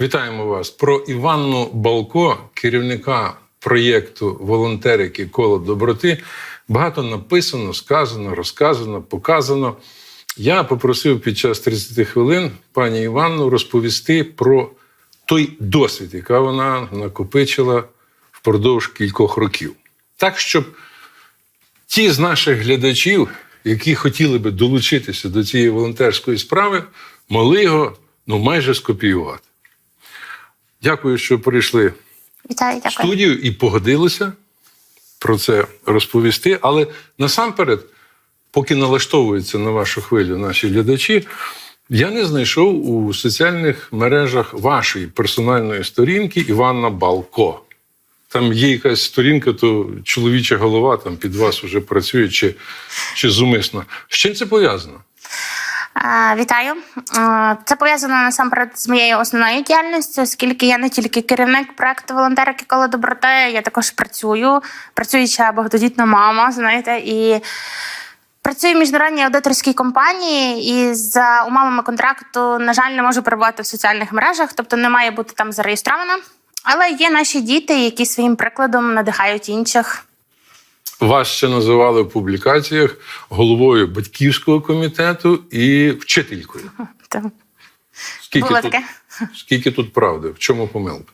Вітаємо вас про Іванну Балко, керівника проєкту волонтерики Коло доброти. Багато написано, сказано, розказано, показано. Я попросив під час 30 хвилин пані Іванну розповісти про той досвід, який вона накопичила впродовж кількох років. Так, щоб ті з наших глядачів, які хотіли би долучитися до цієї волонтерської справи, могли його ну, майже скопіювати. Дякую, що прийшли Вітаю, в студію і погодилися про це розповісти. Але насамперед, поки налаштовуються на вашу хвилю наші глядачі, я не знайшов у соціальних мережах вашої персональної сторінки Іванна Балко. Там є якась сторінка, то чоловіча голова там під вас вже працює чи, чи зумисно. З чим це пов'язано? Вітаю. Це пов'язано насамперед з моєю основною діяльністю, оскільки я не тільки керівник проекту волонтерики коло доброти, я також працюю, працююча багатодітна мама, знаєте, і працюю в міжнародній аудиторській компанії, і за умовами контракту, на жаль, не можу перебувати в соціальних мережах, тобто не має бути там зареєстрована. Але є наші діти, які своїм прикладом надихають інших. Вас ще називали в публікаціях головою батьківського комітету і вчителькою. Скільки Було тут, таке. скільки тут правди? В чому помилка?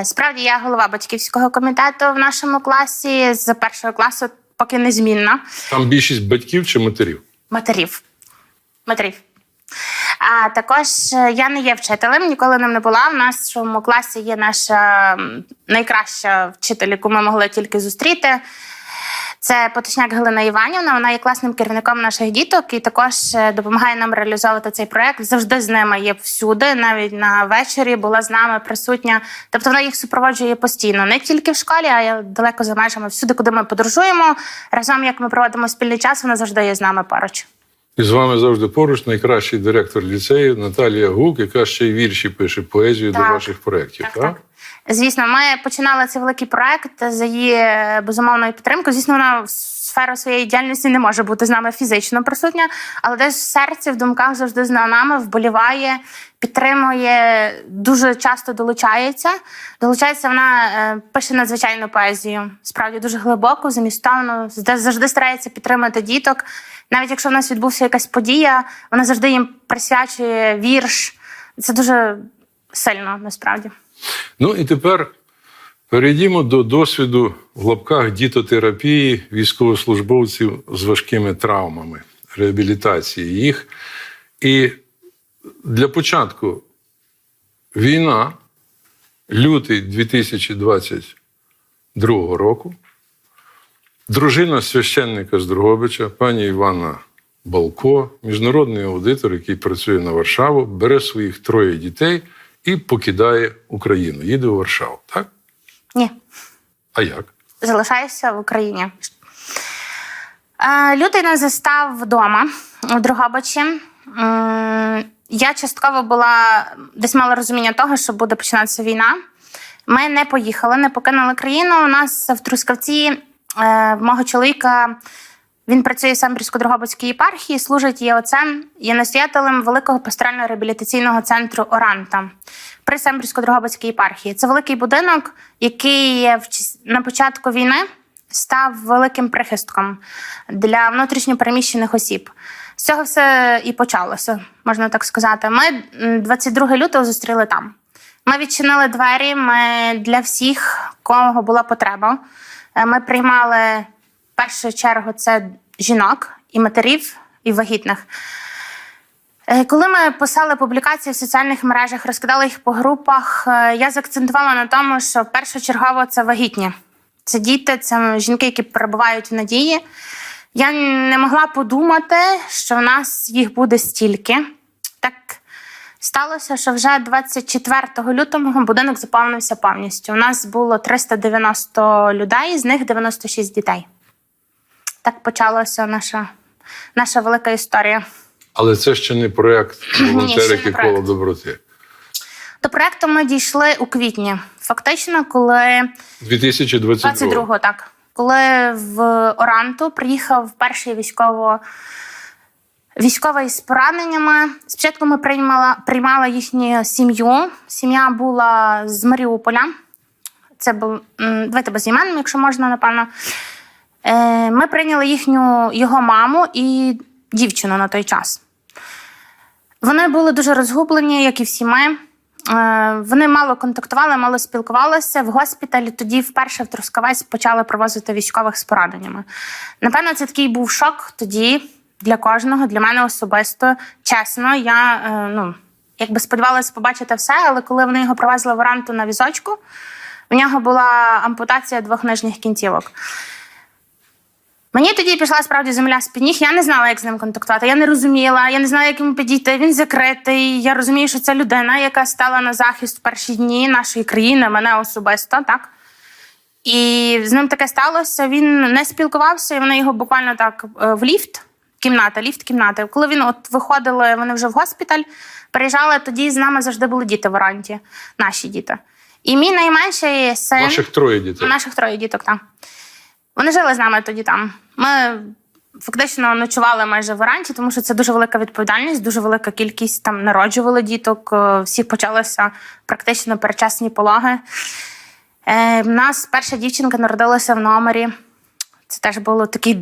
Е, Справді я голова батьківського комітету в нашому класі з першого класу, поки незмінна. Там більшість батьків чи матерів? Матерів. Матерів. А також е, я не є вчителем, ніколи ним не була. В нашому класі є наша найкраща вчитель, яку ми могли тільки зустріти. Це Поточняк Галина Іванівна. Вона є класним керівником наших діток і також е, допомагає нам реалізовувати цей проект. Завжди з ними є всюди, навіть на вечорі була з нами присутня. Тобто вона їх супроводжує постійно, не тільки в школі, а й далеко за межами. Всюди, куди ми подорожуємо. Разом як ми проводимо спільний час, вона завжди є з нами поруч. І з вами завжди поруч найкращий директор ліцею Наталія Гук, яка ще й вірші пише поезію до ваших проєктів. Так, так. Звісно, ми починали цей великий проект за її е, безумовною підтримкою. Звісно, вона в сферу своєї діяльності не може бути з нами фізично присутня, але десь в серці, в думках завжди з нами, вболіває, підтримує, дуже часто долучається. Долучається вона е, пише надзвичайну поезію, справді дуже глибоко, змістовно, завжди- завжди старається підтримати діток. Навіть якщо в нас відбувся якась подія, вона завжди їм присвячує вірш. Це дуже сильно насправді. Ну і тепер перейдімо до досвіду в лапках дітотерапії військовослужбовців з важкими травмами, реабілітації їх. І для початку війна, лютий 2022 року. Дружина священника з Другобича, пані Івана Балко, міжнародний аудитор, який працює на Варшаву, бере своїх троє дітей і покидає Україну. Їде у Варшаву, так? Ні, А як? залишаюся в Україні. Лютий нас застав вдома у Другобичі. Я частково була десь мала розуміння того, що буде починатися війна. Ми не поїхали, не покинули країну. У нас в Трускавці е, в мого чоловіка. Він працює в Самбірсько-Дрогобицькій єпархії, служить є отцем, є настоятелем великого пасторально-реабілітаційного центру Оранта при Самбірсько-Дрогобицькій єпархії. Це великий будинок, який на початку війни став великим прихистком для внутрішньопереміщених осіб. З цього все і почалося, можна так сказати. Ми м, 22 лютого зустріли там. Ми відчинили двері. Ми для всіх, кого була потреба. Е, Ми приймали першу чергу це жінок і матерів, і вагітних. Е, Коли ми писали публікації в соціальних мережах, розкидали їх по групах, е, я заакцентувала на тому, що першочергово це вагітні. Це діти, це жінки, які перебувають в надії. Я не могла подумати, що в нас їх буде стільки. Так сталося, що вже 24 лютого будинок заповнився повністю. У нас було 390 людей, з них 96 дітей. Так почалася наша, наша велика історія. Але це ще не проєкт волонтерики коло доброти. До проекту ми дійшли у квітні. Фактично, коли 2022 22-го, так. Коли в Оранту приїхав перший військово військова із пораненнями. Спочатку ми приймала, приймала їхню сім'ю. Сім'я була з Маріуполя. Це був давайте без імен, якщо можна, напевно. Е, Ми прийняли їхню його маму і дівчину на той час. Вони були дуже розгублені, як і всі ми. Е, Вони мало контактували, мало спілкувалися. В госпіталі тоді вперше в Трускавець почали привозити військових з пораненнями. Напевно, це такий був шок тоді для кожного, для мене особисто. Чесно, я е, ну, якби сподівалася побачити все, але коли вони його привезли в оранту на візочку, у нього була ампутація двох нижніх кінцівок. Мені тоді пішла справді земля з-під ніг. Я не знала, як з ним контактувати. Я не розуміла, я не знала, як йому підійти. Він закритий. Я розумію, що це людина, яка стала на захист в перші дні нашої країни, мене особисто, так. І з ним таке сталося. Він не спілкувався, і вони його буквально так е, в ліфт, кімната, ліфт, кімната. Коли він от виходили, вони вже в госпіталь, приїжджали, тоді з нами завжди були діти в оранті, наші діти. І мій найменший син. Ваших троє дітей. Наших троє діток, так. Вони жили з нами тоді там. Ми фактично ночували майже в оранті, тому що це дуже велика відповідальність, дуже велика кількість там народжували діток. е, Всіх почалися практично передчасні пологи. Е, в нас перша дівчинка народилася в номері. Це теж був такий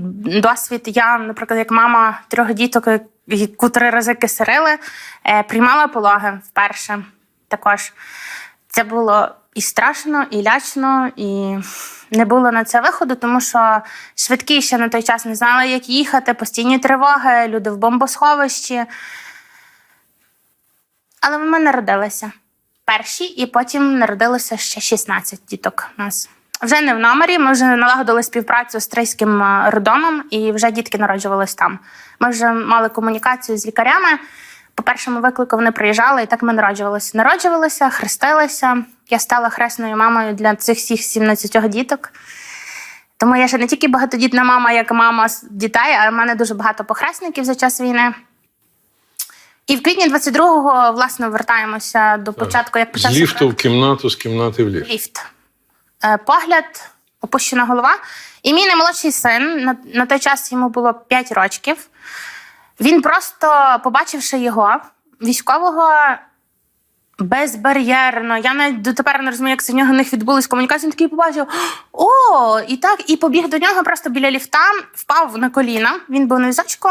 досвід. Я, наприклад, як мама трьох діток, яку три рази кисарили, е, приймала пологи вперше також. Це було і страшно, і лячно, і не було на це виходу, тому що швидкі ще на той час не знали, як їхати, постійні тривоги, люди в бомбосховищі. Але ми народилися перші, і потім народилося ще 16 діток у нас. Вже не в номері, ми вже налагодили співпрацю з Трийським е, роддомом, і вже дітки народжувались там. Ми вже мали комунікацію з лікарями. По першому виклику вони приїжджали, і так ми народжувалися. Народжувалися, хрестилися. Я стала хресною мамою для цих всіх 17 діток. Тому я ще не тільки багатодітна мама, як мама з дітей, а в мене дуже багато похресників за час війни. І в квітні 22-го, власне, вертаємося до початку, як З ліфту в кімнату, з кімнати в ліфт. ліфт. Е, Погляд, опущена голова. І мій наймолодший син, на, на той час йому було 5 років. Він просто, побачивши його, військового безбар'єрно. Я навіть дотепер не розумію, як це в нього в них відбулись комунікації. Він такий побачив: о, і так, і побіг до нього просто біля ліфта, впав на коліна. Він був на візочку.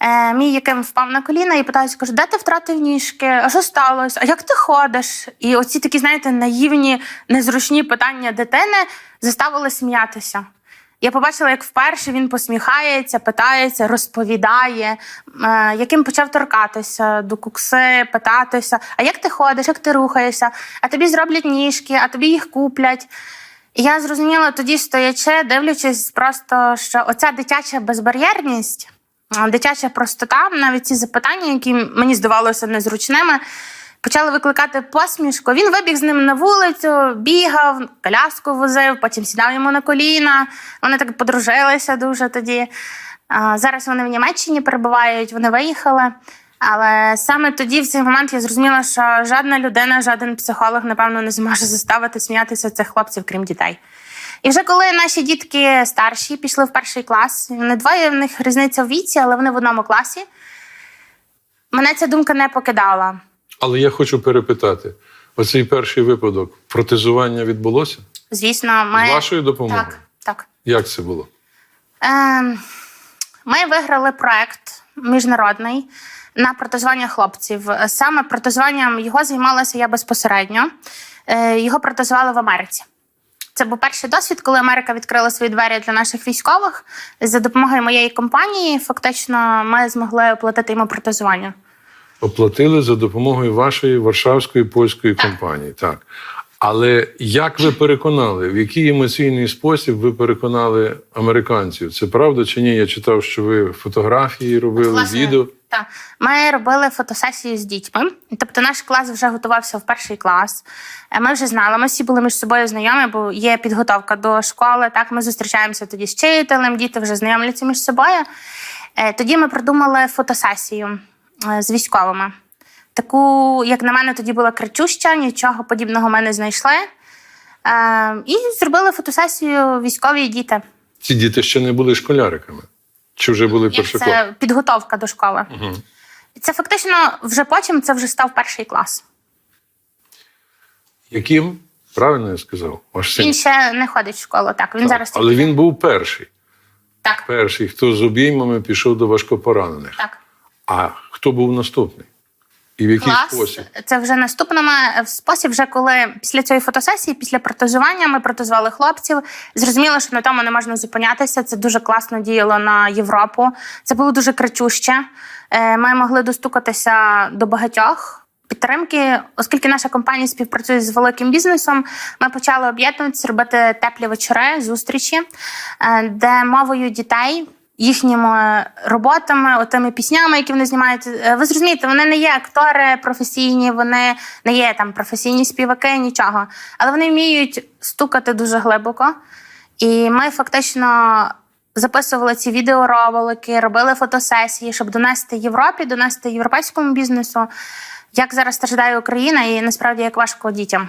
Е, мій яким впав на коліна і питається, каже, де ти втратив ніжки? А що сталося? А як ти ходиш? І оці такі, знаєте, наївні, незручні питання дитини заставили сміятися. Я побачила, як вперше він посміхається, питається, розповідає, е, яким почав торкатися до кукси, питатися: а як ти ходиш, як ти рухаєшся? А тобі зроблять ніжки, а тобі їх куплять. І я зрозуміла тоді, стоячи, дивлячись, просто що оця дитяча безбар'єрність, дитяча простота, навіть ці запитання, які мені здавалося незручними, почали викликати посмішку. Він вибіг з ним на вулицю, бігав, коляску возив, потім сідав йому на коліна. Вони так подружилися дуже тоді. Зараз вони в Німеччині перебувають, вони виїхали. Але саме тоді, в цей момент, я зрозуміла, що жодна людина, жоден психолог, напевно, не зможе заставити сміятися цих хлопців, крім дітей. І вже коли наші дітки старші пішли в перший клас, вони двоє в них різниця в віці, але вони в одному класі. Мене ця думка не покидала. Але я хочу перепитати: оцей перший випадок протезування відбулося? Звісно, ми З вашою допомогою? так, так. Як це було? Ем, Ми виграли проект міжнародний на протезування хлопців. Саме протезуванням його займалася я безпосередньо. Е, Його протезували в Америці. Це був перший досвід, коли Америка відкрила свої двері для наших військових. За допомогою моєї компанії, фактично, ми змогли оплатити йому протезування. Оплатили за допомогою вашої варшавської польської компанії. Так. Але як ви переконали, в який емоційний спосіб ви переконали американців? Це правда чи ні? Я читав, що ви фотографії робили, Власне, відео. Так. Ми робили фотосесію з дітьми. Тобто наш клас вже готувався в перший клас. Е, Ми вже знали, ми всі були між собою знайомі, бо є підготовка до школи. Так, ми зустрічаємося тоді з вчителем, діти вже знайомляться між собою. Е, Тоді ми придумали фотосесію з військовими. Таку, як на мене, тоді була кричуща, нічого подібного ми не знайшли. Е, І зробили фотосесію військові діти. Ці діти ще не були школяриками. Чи вже були першокласники? це підготовка до школи. Угу. Це фактично вже потім це вже став перший клас. Яким? Правильно я сказав? Ваш син. Він ще не ходить в школу. Так, він Так, зараз Але він був перший. так. Перший, хто з обіймами пішов до важкопоранених. Так. А хто був наступний? І в який Клас. спосіб? Це вже наступному е, спосіб, вже коли після цієї фотосесії, після протезування, ми протезували хлопців. Зрозуміло, що на тому не можна зупинятися. Це дуже класно діяло на Європу. Це було дуже кричуще. Е, Ми могли достукатися до багатьох. Підтримки, оскільки наша компанія співпрацює з великим бізнесом, ми почали об'єднуватися, робити теплі вечори, зустрічі, е, де мовою дітей їхніми роботами, отими піснями, які вони знімають. Е, Ви зрозумієте, вони не є актори професійні, вони не є там професійні співаки, нічого. Але вони вміють стукати дуже глибоко. І ми фактично записували ці відеоролики, робили фотосесії, щоб донести Європі, донести європейському бізнесу, як зараз страждає Україна, і насправді як важко дітям.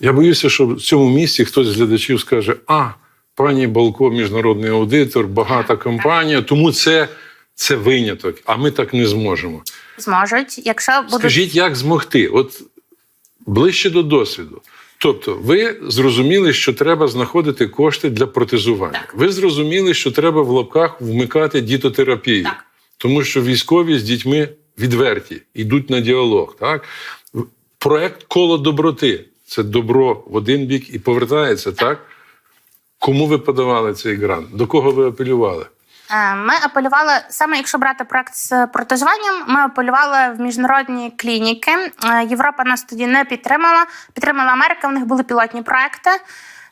Я боюся, що в цьому місці хтось з глядачів скаже: а, пані Балко, міжнародний аудитор, багата компанія, тому це, це виняток, а ми так не зможемо. Зможуть, якщо будуть Скажіть, як змогти? От ближче до досвіду. Тобто, ви зрозуміли, що треба знаходити кошти для протезування. Так. Ви зрозуміли, що треба в лапках вмикати дітотерапію, Так. тому що військові з дітьми відверті, йдуть на діалог. Так? Проект коло доброти це добро в один бік і повертається, так? Кому ви подавали цей грант? До кого ви апелювали? Е, Ми апелювали саме, якщо брати проект з протезуванням, ми апелювали в міжнародні клініки. Е, Європа нас тоді не підтримала. Підтримала Америка. В них були пілотні проекти.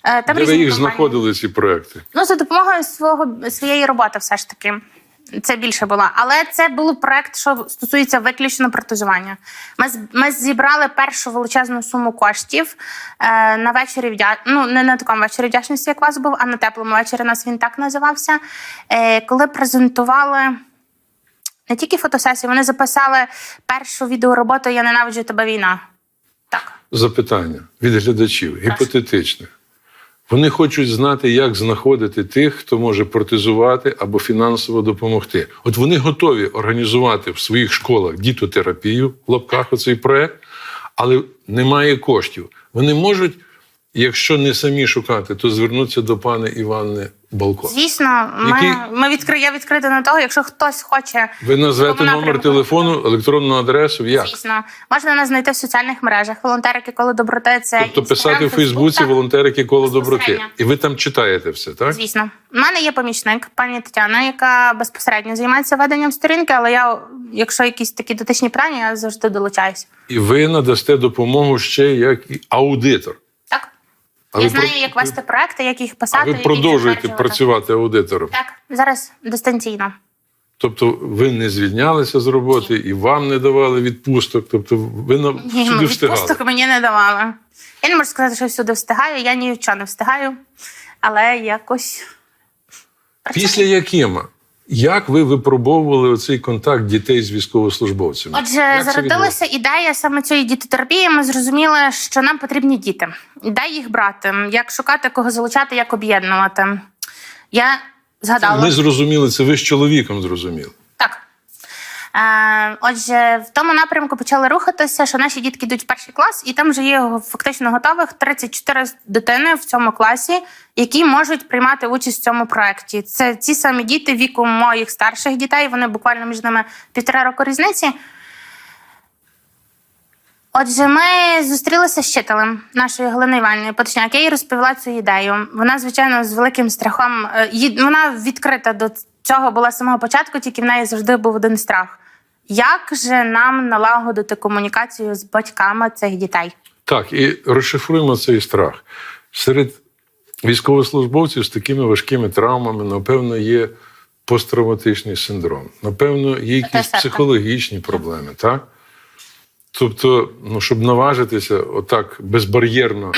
Е, Там Де ви їх компанії. знаходили, ці проекти? Ну за допомогою свого своєї роботи, все ж таки. Це більше було. Але це був проект, що стосується виключно протезування. Ми, ми зібрали першу величезну суму коштів е, на вечорі вдя... ну, не на такому вечорі вдячності, як у вас був, а на теплому вечорі нас він так називався. Е, коли презентували не тільки фотосесію, вони записали першу відеороботу Я ненавиджу тебе війна. Так. запитання від глядачів, гіпотетичне. Вони хочуть знати, як знаходити тих, хто може протезувати або фінансово допомогти. От вони готові організувати в своїх школах дітотерапію в лапках оцей проект, але немає коштів. Вони можуть, якщо не самі шукати, то звернутися до пана Іванни Балко. Звісно, ми, Який- ми відкри... я відкрита на того, якщо хтось хоче Ви назвете номер телефону, електронну адресу. Як? Звісно, можна нас знайти в соціальних мережах. Волонтерики коло доброти це Тобто Instagram, писати в Фейсбуці так. волонтерики коло доброти. І ви там читаєте все, так? Звісно, у мене є помічник, пані Тетяна, яка безпосередньо займається веденням сторінки, але я, якщо якісь такі дотичні питання, я завжди долучаюся. І ви надасте допомогу ще як аудитор. Я знаю, про- як вести проекти, як їх писати. А ви продовжуєте працювати аудитором. Так, зараз дистанційно. Тобто ви не звільнялися з роботи і вам не давали відпусток. Тобто ви на Ні, всюди встигали. відпусток мені не давали. Я не можу сказати, що всюди встигаю, я ні в чого не встигаю, але якось. Після Якима, як ви випробовували оцей контакт дітей з військовослужбовцями? Отже, Як зародилася ідея саме цієї дітотерапії. Ми зрозуміли, що нам потрібні діти. Де їх брати, як шукати, кого залучати, як об'єднувати. Я згадала. Ми зрозуміли, це ви з чоловіком зрозуміли. Так. Е, отже, в тому напрямку почали рухатися, що наші дітки йдуть в перший клас, і там вже є фактично готових 34 дитини в цьому класі, які можуть приймати участь в цьому проєкті. Це ті самі діти віку моїх старших дітей, вони буквально між ними півтора року різниці. Отже, ми зустрілися з вчителем нашої Галини Іванівни Поточняк. Я їй розповіла цю ідею. Вона, звичайно, з великим страхом. е, Вона відкрита до цього була з самого початку, тільки в неї завжди був один страх. Як же нам налагодити комунікацію з батьками цих дітей? Так, і розшифруємо цей страх. Серед військовослужбовців з такими важкими травмами, напевно, є посттравматичний синдром. Напевно, є якісь психологічні проблеми, так? Тобто, ну, щоб наважитися отак безбар'єрно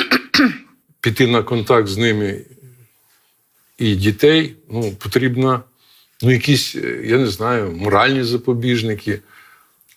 піти на контакт з ними і дітей, ну, потрібно ну, якісь, е, я не знаю, моральні запобіжники.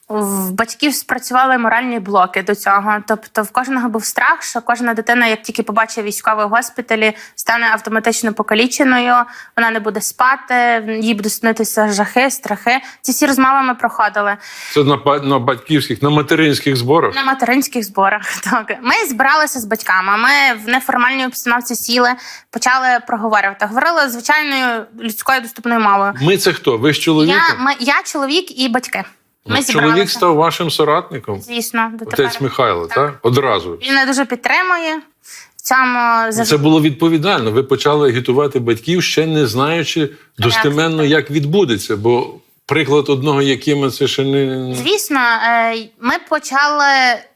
В батьків спрацювали моральні блоки до цього. Тобто, в кожного був страх, що кожна дитина, як тільки побачить військовий госпіталі, стане автоматично покаліченою, вона не буде спати, їй будуть снитися жахи, страхи. Ці всі розмови ми проходили. Це на, на батьківських, на материнських зборах. На материнських зборах. Так ми збиралися з батьками. Ми в неформальній обстановці сіли, почали проговорювати. Говорили звичайною людською доступною мовою. Ми це хто? Ви з чоловіком? Я, ми, я чоловік і батьки. Ми Ну. Чоловік став вашим соратником. Звісно, дотепер. Отець Михайло, так? Одразу. Він мене дуже підтримує. В цьому завжди Це було відповідально. Ви почали агітувати батьків, ще не знаючи достеменно, як відбудеться. Бо приклад одного, яким це ще не Звісно, е, ми почали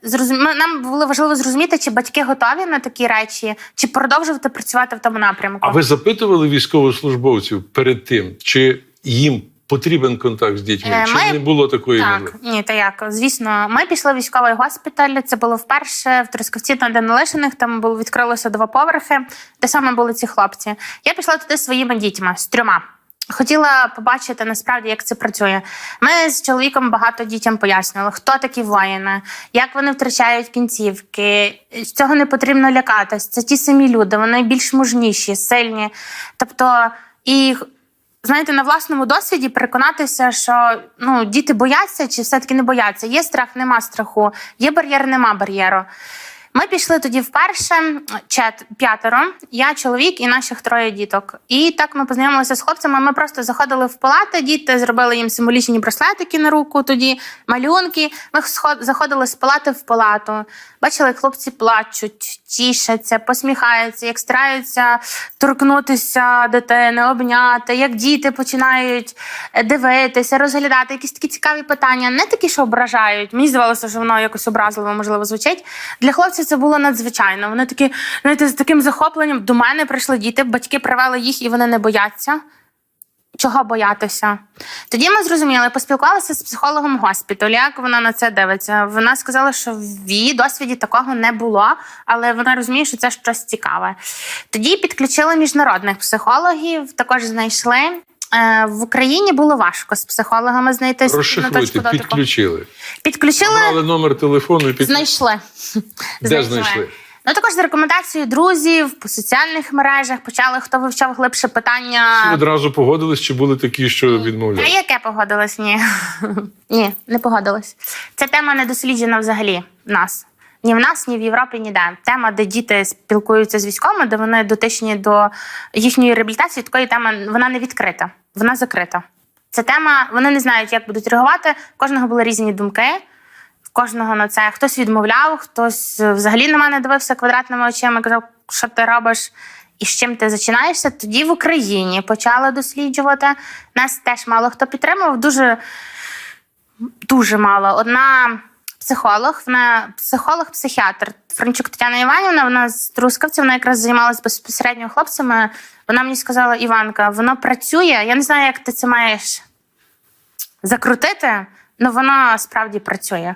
зрозум... Нам було важливо зрозуміти, чи батьки готові на такі речі, чи продовжувати працювати в тому напрямку. А ви запитували військовослужбовців перед тим, чи їм потрібен контакт з дітьми? Е, Чи ми- не було такої Так, можливості? ні, та як звісно, ми пішли в військовий госпіталь. Це було вперше в Трускавці на Данилишиних. Там було відкрилося два поверхи, де саме були ці хлопці. Я пішла туди зі своїми дітьми з трьома. Хотіла побачити насправді, як це працює. Ми з чоловіком багато дітям пояснювали, хто такі воїни, як вони втрачають кінцівки. З цього не потрібно лякатись. Це ті самі люди, вони більш мужніші, сильні. Тобто, і знаєте, на власному досвіді переконатися, що ну, діти бояться чи все-таки не бояться. Є страх, нема страху, є бар'єр, нема бар'єру. Ми пішли тоді вперше, чет п'ятеро, я, чоловік і наших троє діток. І так ми познайомилися з хлопцями. Ми просто заходили в палати, діти зробили їм символічні браслетики на руку, тоді малюнки. Ми заходили з палати в палату. Бачили, як хлопці плачуть, тішаться, посміхаються, як стараються торкнутися дитини, обняти, як діти починають е, дивитися, розглядати якісь такі цікаві питання, не такі, що ображають. Мені здавалося, що воно якось образливо, можливо, звучить. Для хлопців це було надзвичайно. Вони такі, знаєте, з таким захопленням до мене прийшли діти, батьки привели їх і вони не бояться. Чого боятися? Тоді ми зрозуміли, поспілкувалися з психологом госпіталю, як вона на це дивиться. Вона сказала, що в її досвіді такого не було, але вона розуміє, що це щось цікаве. Тоді підключили міжнародних психологів, також знайшли. Е, В Україні було важко з психологами знайти Розшифруйте, підключили. Підключили, Брали номер телефону і під... знайшли. Де знайшли? Ну також за рекомендацією друзів по соціальних мережах почали, хто вивчав глибше питання. Всі одразу погодились, чи були такі, що А яке погодилась? Ні. ні, не погодилась. Ця тема не досліджена взагалі в нас. Ні в нас, ні в Європі, ніде. Тема, де діти спілкуються з військовими, де вони дотичні до їхньої реабілітації, такої теми вона не відкрита, вона закрита. Ця тема, вони не знають, як будуть реагувати. В кожного були різні думки. В кожного на це хтось відмовляв, хтось е, взагалі на мене дивився квадратними очима, казав, що ти робиш і з чим ти зачинаєшся. Тоді в Україні почали досліджувати. Нас теж мало хто підтримував. Дуже, дуже мало. Одна психолог, вона психолог-психіатр Франчук Тетяна Іванівна, вона з Трускавця, вона якраз займалася безпосередньо хлопцями. Вона мені сказала: Іванка, воно працює. Я не знаю, як ти це маєш закрутити, але воно справді працює.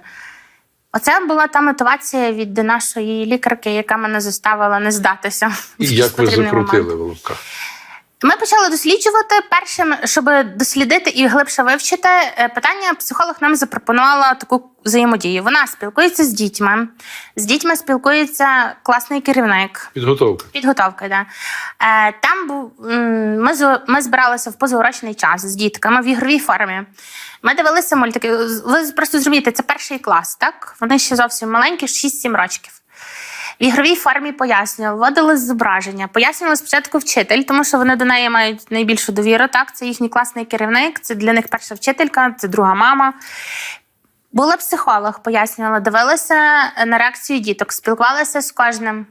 Оце була та мотивація від нашої лікарки, яка мене заставила не здатися. І як ви закрутили момент. в? Ми почали досліджувати першим, щоб дослідити і глибше вивчити е, питання. Психолог нам запропонувала таку взаємодію. Вона спілкується з дітьми. З дітьми спілкується класний керівник. Підготовка. Підготовка, да. Е, там був ми, ми збиралися в позаурочний час з дітками в ігровій формі. Ми дивилися мультики. Ви просто зрозумієте, це перший клас, так? Вони ще зовсім маленькі, 6-7 років. В ігровій формі пояснювали, вводили зображення, пояснювали спочатку вчитель, тому що вони до неї мають найбільшу довіру. Так, це їхній класний керівник, це для них перша вчителька, це друга мама. Була психолог, пояснювала, дивилася на реакцію діток, спілкувалася з кожним.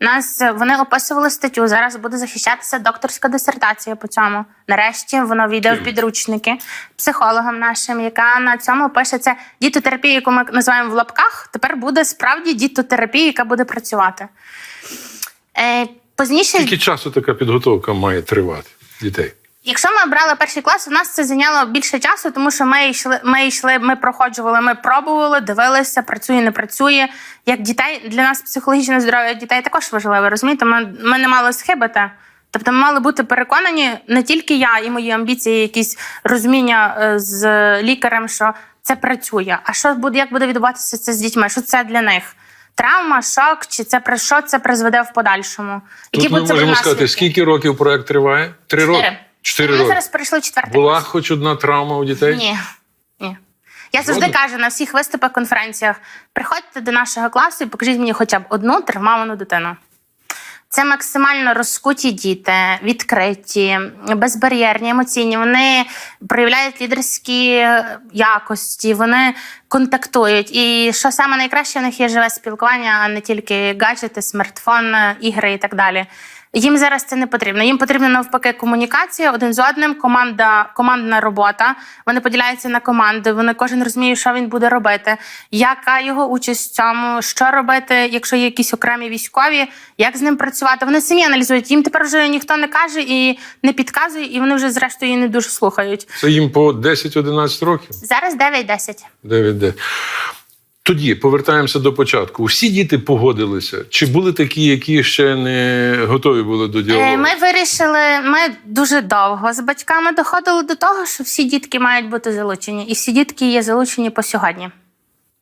Нас вони описували статтю. Зараз буде захищатися докторська дисертація по цьому. Нарешті воно війде в підручники психологам нашим, яка на цьому пише це дітотерапія, яку ми називаємо в лапках. Тепер буде справді дітотерапія, яка буде працювати. Е, пізніше Скільки часу така підготовка має тривати дітей? Якщо ми брали перший клас, у нас це зайняло більше часу, тому що ми йшли, ми йшли, ми проходжували, ми пробували, дивилися, працює, не працює. Як дітей для нас психологічне здоров'я дітей також важливе, розумієте? Ми, ми не мали схибити. Тобто ми мали бути переконані не тільки я і мої амбіції, якісь розуміння е, з лікарем, що це працює. А що буде, як буде відбуватися це з дітьми? Що це для них? Травма, шок, чи це при що це призведе в подальшому? Тут ми будуть це можемо сказати, скільки років проект триває? Три роки. Чотири. Роки. зараз перейшли в четвертий Була хоч одна травма у дітей? Ні. Ні. Я завжди кажу на всіх виступах, конференціях: приходьте до нашого класу і покажіть мені хоча б одну травмовану дитину. Це максимально розкуті діти, відкриті, безбар'єрні, емоційні. Вони проявляють лідерські якості, вони контактують. І що саме найкраще, у них є живе спілкування, а не тільки гаджети, смартфон, ігри і так далі. Їм зараз це не потрібно. Їм потрібна навпаки комунікація один з одним, команда, командна робота. Вони поділяються на команди. Вони кожен розуміє, що він буде робити, яка його участь в цьому, що робити, якщо є якісь окремі військові, як з ним працювати. Вони самі аналізують. Їм тепер вже ніхто не каже і не підказує, і вони вже зрештою не дуже слухають. Це їм по 10-11 років. Зараз 9-10. 9 Тоді повертаємося до початку. Усі діти погодилися. Чи були такі, які ще не готові були до діалогу? Е, Ми вирішили, ми дуже довго з батьками доходили до того, що всі дітки мають бути залучені, і всі дітки є залучені по сьогодні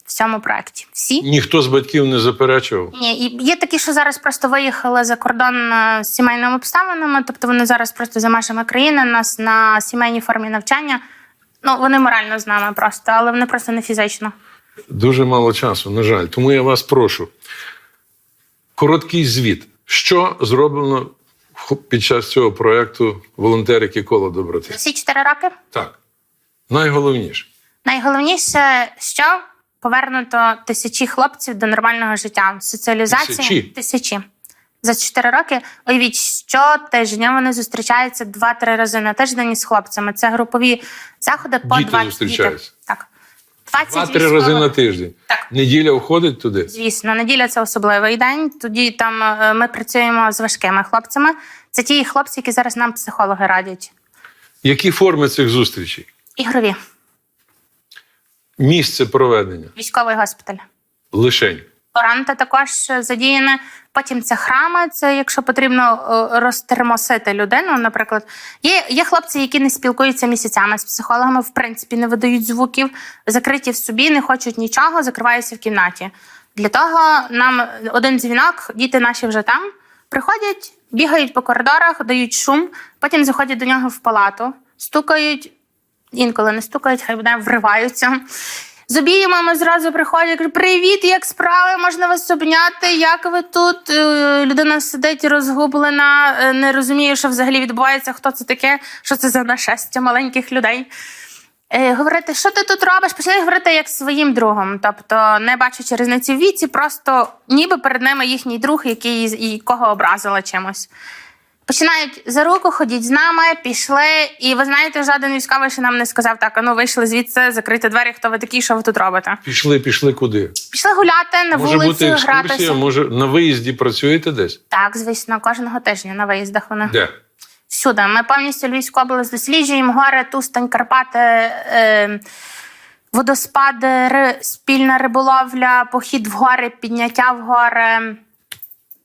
в цьому проєкті. Всі. Ніхто з батьків не заперечував. Ні, і є такі, що зараз просто виїхали за кордон е, з сімейними обставинами, тобто вони зараз просто за межами країни, нас на сімейній формі навчання. Ну, вони морально з нами просто, але вони просто не фізично. Дуже мало часу, на жаль. Тому я вас прошу. Короткий звіт. Що зроблено під час цього проєкту волонтерики коло доброти? Всі чотири роки. Так. Найголовніше. Найголовніше, що повернуто тисячі хлопців до нормального життя, соціалізації Тисячі? тисячі. За чотири роки уявіть, щотижня вони зустрічаються два-три рази на тиждень із хлопцями. Це групові заходи по Діти 20 зустрічаються? дітей. Так. 20 Два-три рази на тиждень. Так. Неділя входить туди. Звісно, неділя це особливий день. Тоді там е, ми працюємо з важкими хлопцями. Це ті хлопці, які зараз нам психологи радять. Які форми цих зустрічей? Ігрові, Місце проведення. військовий госпіталь. Лишень. Оранта також задіяне. Потім це храми. Це якщо потрібно е, розтермосити людину. Наприклад, є, є хлопці, які не спілкуються місяцями з психологами, в принципі, не видають звуків, закриті в собі, не хочуть нічого, закриваються в кімнаті. Для того нам один дзвінок, діти наші вже там приходять, бігають по коридорах, дають шум, потім заходять до нього в палату, стукають, інколи не стукають, хай буде вриваються. З обіймами зразу приходять, кажуть, привіт, як справи, можна вас обняти, як ви тут? Е, Людина сидить розгублена, е, не розуміє, що взагалі відбувається, хто це таке, що це за нашестя маленьких людей. Е, Говорити, що ти тут робиш, починає говорити як своїм другом, тобто не бачачи різниці в віці, просто ніби перед ними їхній друг, який кого образила чимось. Починають за руку, ходіть з нами, пішли. І ви знаєте, жоден військовий ще нам не сказав так: а ну вийшли звідси, закрити двері, хто ви такі, що ви тут робите. Пішли, пішли куди? Пішли гуляти на може бути вулицю, екскурсія, гратися. може на виїзді працюєте десь? Так, звісно, кожного тижня на виїздах вони. Де? Всюди. Ми повністю Львівську область досліджуємо гори, Тустань, Карпати, е, водоспади, ри, спільна риболовля, похід в гори, підняття в гори,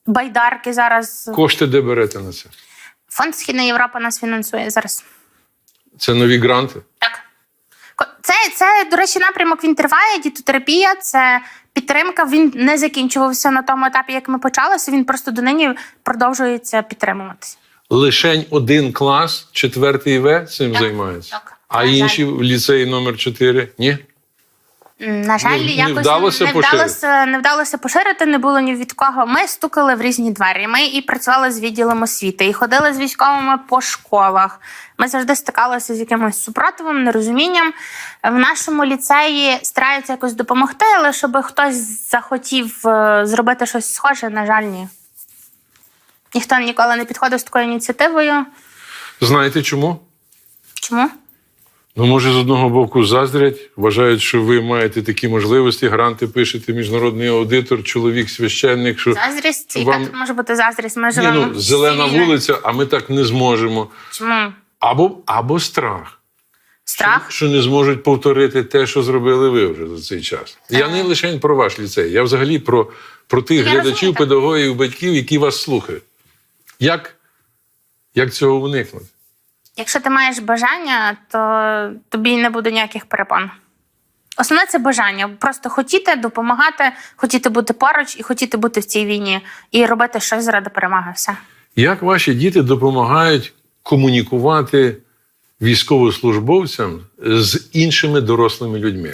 байдарки зараз. Кошти де берете на це? Фонд Східна Європа нас фінансує зараз. Це нові гранти. Так. Це, це, до речі, напрямок він триває. Дітотерапія, це підтримка. Він не закінчувався на тому етапі, як ми почалися. Він просто донині продовжується підтримуватися. Лишень один клас, четвертий В цим Так, займається. так. А інші в ліцеї номер 4 Ні? На жаль, Не- не якось вдалося не вдалося, не вдалося поширити, не було ні від кого. Ми стукали в різні двері. Ми і працювали з відділом освіти, і ходили з військовими по школах. Ми завжди стикалися з якимось супротивом, нерозумінням. В нашому ліцеї стараються якось допомогти, але щоб хтось захотів е, зробити щось схоже, на жаль, ні. Ніхто ніколи не підходив з такою ініціативою. Знаєте чому? Чому? Ну, може, з одного боку заздрять, вважають, що ви маєте такі можливості, гранти пишете, міжнародний аудитор, чоловік, священник, що Заздрість? Вам- тут може бути заздрість? Ми Ні, ну, зелена цивільній- вулиця, а ми так не зможемо. Чому? Або, або страх. Страх? що не зможуть повторити те, що зробили ви вже за цей час. Я не лише про ваш ліцей, я взагалі про, про тих Я глядачів, розумію, педагогів, батьків, які вас слухають. Як Як цього уникнути? Якщо ти маєш бажання, то тобі не буде ніяких перепон. Основне це бажання. Просто хотіти допомагати, хотіти бути поруч і хотіти бути в цій війні і робити щось заради перемоги. Все. Як ваші діти допомагають комунікувати військовослужбовцям з іншими дорослими людьми?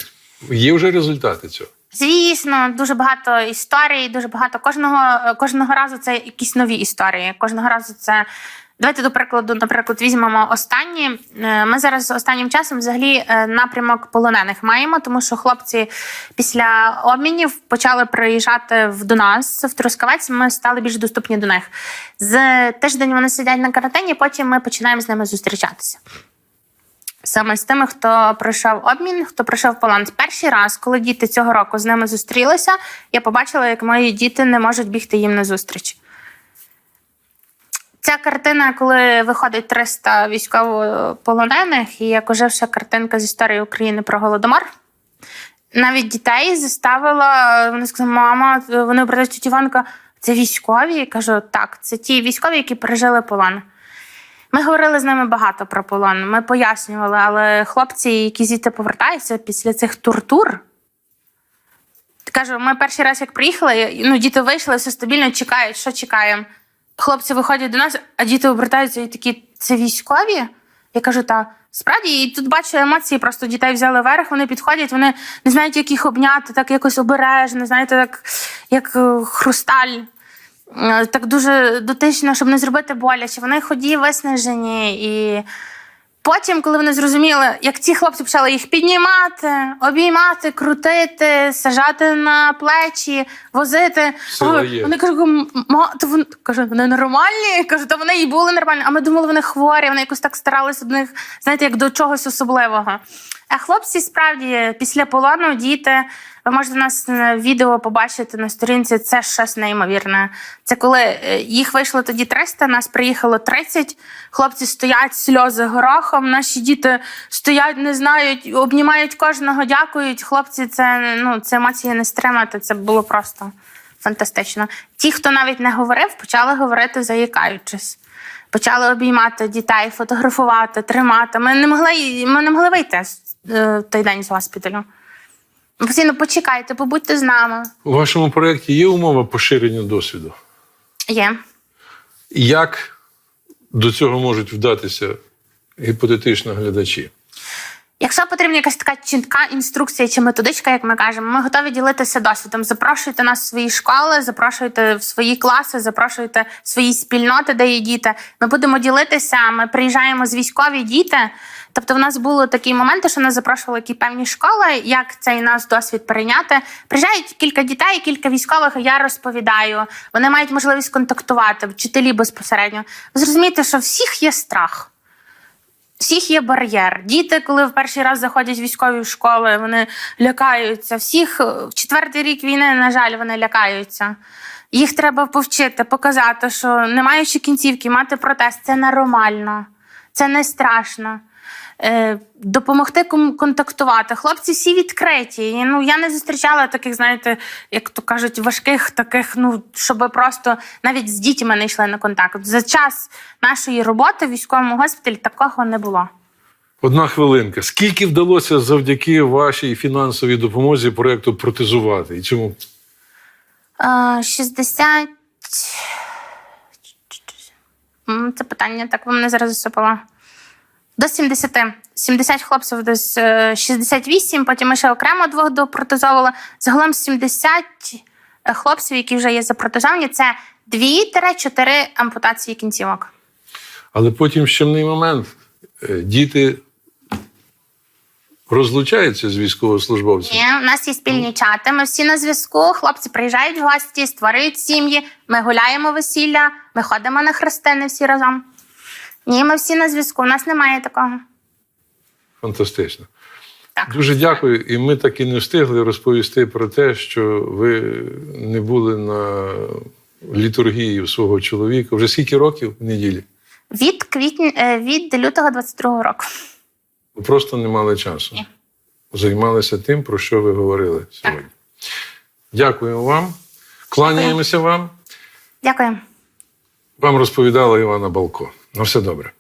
Є вже результати цього? Звісно, дуже багато історій, дуже багато кожного кожного разу це якісь нові історії. Кожного разу це. Давайте до прикладу, наприклад, візьмемо останні. Е, Ми зараз останнім часом взагалі е, напрямок полонених маємо, тому що хлопці після обмінів почали приїжджати до нас в Трускавець. Ми стали більш доступні до них. З тиждень вони сидять на карантині, потім ми починаємо з ними зустрічатися. Саме з тими, хто пройшов обмін, хто пройшов полон. Перший раз, коли діти цього року з ними зустрілися, я побачила, як мої діти не можуть бігти їм на зустріч. Ця картина, коли виходить 300 військовополонених, і як оживша картинка з історії України про голодомор. Навіть дітей заставила, вони сказали, мама, вони тітю Іванка, це військові? Я кажу, так, це ті військові, які пережили полон. Ми говорили з ними багато про полон. Ми пояснювали, але хлопці, які звідти повертаються після цих тортур. Кажу, ми перший раз, як приїхали, ну, діти вийшли, все стабільно чекають, що чекаємо. Хлопці виходять до нас, а діти обертаються і такі: це військові? Я кажу, та справді, і тут бачу емоції, просто дітей взяли верх, вони підходять, вони не знають, як їх обняти, так якось обережно, знаєте, так як е, хрусталь. Е, так дуже дотично, щоб не зробити боляче. Вони ході виснажені. І потім, коли вони зрозуміли, як ці хлопці почали їх піднімати, обіймати, крутити, сажати на плечі, возити. Сила Вони- є. Вони кажуть, ма, то вони кажуть, вони нормальні. Кажуть, то вони і були нормальні. А ми думали, вони хворі, вони якось так старалися до них, знаєте, як до чогось особливого. А хлопці справді після полону діти. Ви можете нас на відео побачити на сторінці. Це щось неймовірне. Це коли е, їх вийшло тоді 300, нас приїхало 30. Хлопці стоять, сльози горохом. Наші діти стоять, не знають, обнімають кожного, дякують. Хлопці, це ну це емоції не стримати. Це було просто фантастично. Ті, хто навіть не говорив, почали говорити заїкаючись. Почали обіймати дітей, фотографувати, тримати. Ми не могли, ми не могли вийти е, той день з госпіталю. Постійно почекайте, побудьте з нами. У вашому проєкті є умова поширення досвіду? Є. Як до цього можуть вдатися гіпотетично глядачі? Якщо потрібна якась така чітка інструкція чи методичка, як ми кажемо, ми готові ділитися досвідом. Запрошуйте нас в свої школи, запрошуйте в свої класи, запрошуйте в свої спільноти, де є діти. Ми будемо ділитися. Ми приїжджаємо з військові діти. Тобто, в нас були такі моменти, що нас запрошували які певні школи, як цей наш досвід прийняти. Приїжджають кілька дітей, кілька військових. Я розповідаю. Вони мають можливість контактувати, вчителі безпосередньо. Ви зрозумієте, що всіх є страх. Всіх є бар'єр. Діти, коли в перший раз заходять в військові школи, вони лякаються. Всіх е, в четвертий рік війни, на жаль, вони лякаються. Їх треба повчити, показати, що не маючи кінцівки, мати протест це нормально, це не страшно. Е, допомогти контактувати. Хлопці всі відкриті. Ну, я не зустрічала таких, знаєте, як то кажуть, важких таких, ну, щоб просто навіть з дітьми не йшли на контакт. За час нашої роботи в військовому госпіталі такого не було. Одна хвилинка. Скільки вдалося завдяки вашій фінансовій допомозі проєкту протезувати? І чому? Е, 60... Це питання, так ви мене зараз засипала. До 70. 70 хлопців десь е, 68, потім ми ще окремо двох допротезовували. Загалом 70 хлопців, які вже є запротезовані, це 2-4 ампутації кінцівок. Але потім щемний момент. Е, Діти розлучаються з військовослужбовцями. Ні, у нас є спільні чати. Ми всі на зв'язку. Хлопці приїжджають в гості, створюють сім'ї. Ми гуляємо весілля, ми ходимо на хрестини всі разом. Ні, ми всі на зв'язку. У нас немає такого. Фантастично. Так. Дуже дякую. І ми так і не встигли розповісти про те, що ви не були на літургії у свого чоловіка. Вже скільки років в неділі? Від квітня е, від лютого 22-го року. Ви просто не мали часу. Ні. Займалися тим, про що ви говорили сьогодні. Дякуємо вам. Кланяємося вам. Дякую. Вам розповідала Івана Балко. На все добре.